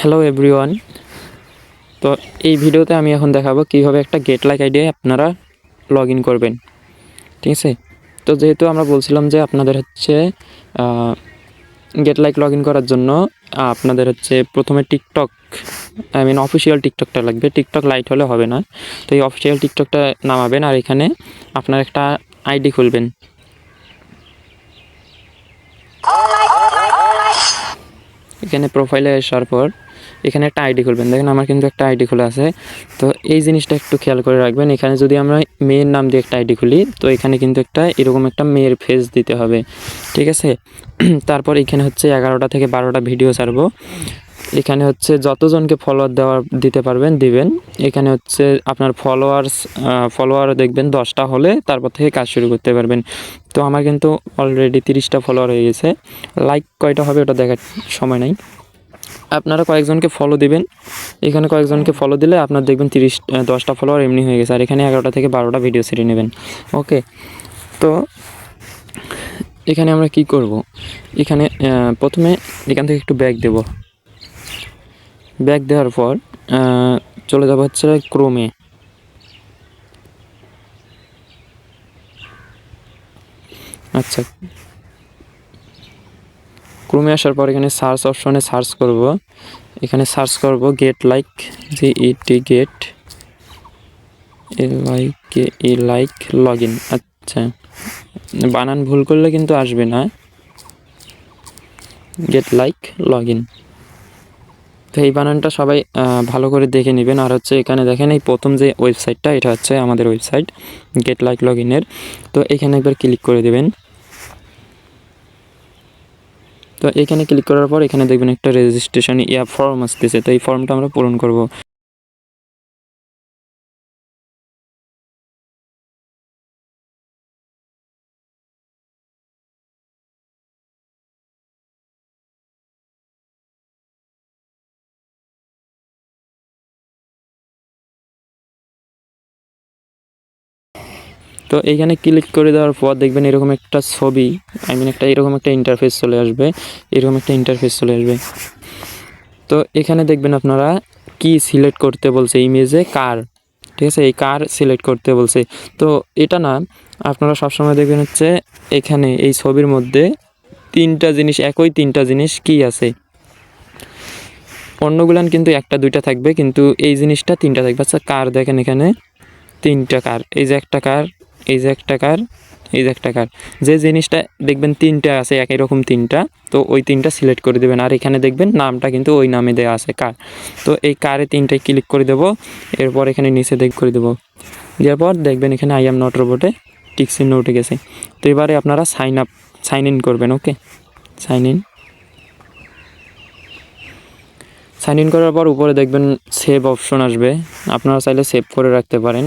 Hello everyone তো এই ভিডিওতে আমি এখন দেখাবো কীভাবে একটা গেট লাইক আইডিয়ায় আপনারা লগ ইন করবেন। ঠিক আছে? তো যেহেতু আমরা বলছিলাম যে আপনাদের হচ্ছে গেট লাইক লগ ইন করার জন্য আপনাদের হচ্ছে প্রথমে টিকটক আই মিন অফিসিয়াল টিকটকটা লাগবে। টিকটক লাইট হলে হবে না। তো এই অফিসিয়াল টিকটকটা নামাবেন আর এখানে আপনার একটা আইডি খুলবেন। এখানে প্রোফাইলে আসার পর এখানে একটা আইডি খুলবেন। দেখেন আমার কিন্তু একটা আইডি খোলা আছে। তো এই জিনিসটা একটু খেয়াল করে রাখবেন। এখানে যদি আমরা মেয়ের নাম দিয়ে একটা আইডি খুলি, তো এখানে কিন্তু একটা এরকম একটা মেয়ের ফেস দিতে হবে। ঠিক আছে? তারপর এখানে হচ্ছে এগারোটা থেকে বারোটা ভিডিও ছাড়বো। এখানে হচ্ছে যতজনকে ফলোয়ার দেওয়া দিতে পারবেন, দিবেন। এখানে হচ্ছে আপনার ফলোয়ার্স ফলোয়ার দেখবেন দশটা হলে তারপর থেকে কাজ শুরু করতে পারবেন। তো আমার কিন্তু অলরেডি তিরিশটা ফলোয়ার হয়ে গেছে। লাইক কয়টা হবে ওটা দেখার সময় নাই। আপনারা কয়েকজনকে ফলো দিবেন। এখানে কয়েকজনকে ফলো দিলে আপনার দেখবেন তিরিশ দশটা ফলোয়ার এমনি হয়ে গেছে। আর এখানে এগারোটা থেকে বারোটা ভিডিও ছেড়ে নেবেন। ওকে তো এখানে আমরা কি করব? এখানে প্রথমে এখান থেকে একটু ব্যাগ দেব। ব্যাগ দেওয়ার পর চলে যাব হচ্ছে ক্রোমে। আচ্ছা। ক্রোমে আসার পর এখানে সার্চ অপশনে সার্চ করব। এখানে সার্চ করব get like G E T get a like E like log in আচ্ছা। বানান ভুল করলে কিন্তু আসবে না। গেট লাইক লগ ইন তো এই বানানটা সবাই ভালো করে দেখে নেবেন। আর হচ্ছে এখানে দেখেন এই প্রথম যে ওয়েবসাইটটা এটা হচ্ছে আমাদের ওয়েবসাইট গেট লাইক লগ ইনের তো এখানে একবার ক্লিক করে দেবেন। তো এখানে ক্লিক করার পর এখানে দেখবেন একটা রেজিস্ট্রেশন ইয়া ফর্ম আসতেছে। তো এই ফর্মটা আমরা পূরণ করব। তো এইখানে ক্লিক করে দেওয়ার পর দেখবেন এরকম একটা ছবি আই মিন একটা এরকম একটা ইন্টারফেস চলে আসবে, এরকম একটা ইন্টারফেস চলে আসবে। তো এখানে দেখবেন আপনারা কি সিলেক্ট করতে বলছে ইমেজে কার ঠিক আছে? এই কার সিলেক্ট করতে বলছে। তো এটা না, আপনারা সবসময় দেখবেন হচ্ছে এখানে এই ছবির মধ্যে তিনটা জিনিস, একই তিনটা জিনিস কি আছে? অন্যগুলান কিন্তু একটা, দুইটা থাকবে, কিন্তু এই জিনিসটা তিনটা থাকবে। আচ্ছা কার দেখেন এখানে, তিনটা কার এই যে একটা কার এই যে একটা কার, এই যে একটা কার। যে জিনিসটা দেখবেন তিনটা আছে, একই রকম তিনটা, তো ওই তিনটা সিলেক্ট করে দেবেন। আর এখানে দেখবেন নামটা কিন্তু ওই নামে দেওয়া আছে, কার। তো এই কারে তিনটায় ক্লিক করে দেবো, এরপর এখানে নিচে দেখ করে দেবো। দেওয়ার পর দেখবেন এখানে আই এম নট রোবটে টিক চিহ্ন উঠে গেছে। তো এবারে আপনারা সাইন আপ সাইন ইন করবেন okay sign in sign in করার পর উপরে দেখবেন সেভ অপশন আসবে। আপনারা চাইলে সেভ করে রাখতে পারেন।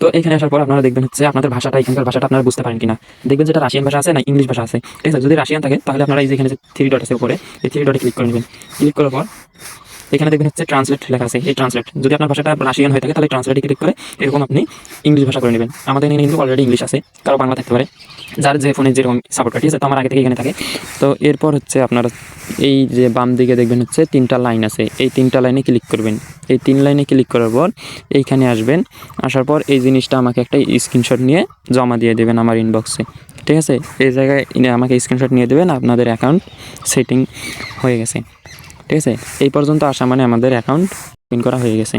তো এখানে আসার পর আপনারা দেখবেন হচ্ছে আপনাদের ভাষাটা, এখানকার ভাষাটা আপনারা বুঝতে পারেন কিনা। দেখবেন যেটা রাশিয়ান ভাষা আছে না ইংলিশ ভাষা আছে? ঠিক আছে, যদি রাশিয়ান থাকে, তাহলে আপনারা এই যে এখানে থ্রি ডট আছে উপরে, এই থ্রি ডটে ক্লিক করে নেবেন। ক্লিক করার পর এখানে দেখবেন হচ্ছে ট্রান্সলেট লেখা আছে। এই ট্রান্সলেট যদি আপনার ভাষাটা রাশিয়ান হয়ে থাকে, তাহলে ট্রান্সলেটে ক্লিক করে এরকম আপনি ইংলিশ ভাষা করে নেবেন। আমাদের এখানে কিন্তু অলরেডি ইংলিশ আছে, কারও বাংলা থাকতে পারে। যার যে ফোনে যেরকম সাপোর্ট আছে তো আমার আগে থেকে এখানে থাকে। তো এরপর হচ্ছে আপনার এই যে বাম দিকে দেখবেন হচ্ছে তিনটা লাইন আছে। এই তিনটা লাইনে ক্লিক করবেন। এই তিন লাইনে ক্লিক করার পর এইখানে আসবেন। আসার পর এই জিনিসটা আমাকে একটা স্ক্রিনশট নিয়ে জমা দিয়ে দেবেন আমার ইনবক্সে ঠিক আছে? এই জায়গায় আমাকে স্ক্রিনশট নিয়ে দেবেন, আপনাদের অ্যাকাউন্ট সেটিং হয়ে গেছে। ঠিক আছে? এই পর্যন্ত আসা মানে আমাদের অ্যাকাউন্ট পিন করা হয়ে গেছে।